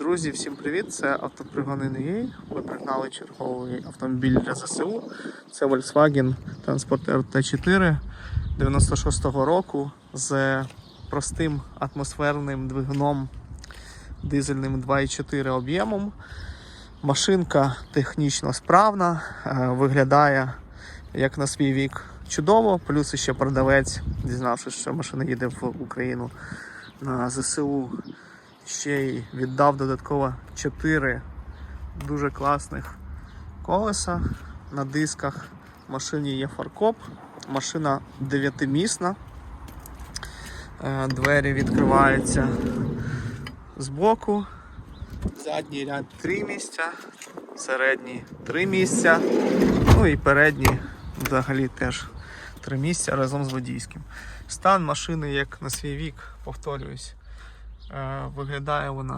Друзі, всім привіт! Це автопригони.ua. Ми пригнали черговий автомобіль для ЗСУ. Це Volkswagen Transporter T4 96-го року з простим атмосферним двигуном дизельним 2,4 об'ємом. Машинка технічно справна, е, виглядає як на свій вік чудово. Плюс ще продавець, дізнавшись, що машина їде в Україну на ЗСУ, ще й віддав додатково 4 дуже класних колеса на дисках. В машині є фаркоп, машина 9-місна. Е, Двері відкриваються збоку. Задній ряд 3 місця, середній 3 місця, ну і передній взагалі теж 3 місця разом з водійським. Стан машини, як на свій вік, повторююсь, виглядає вона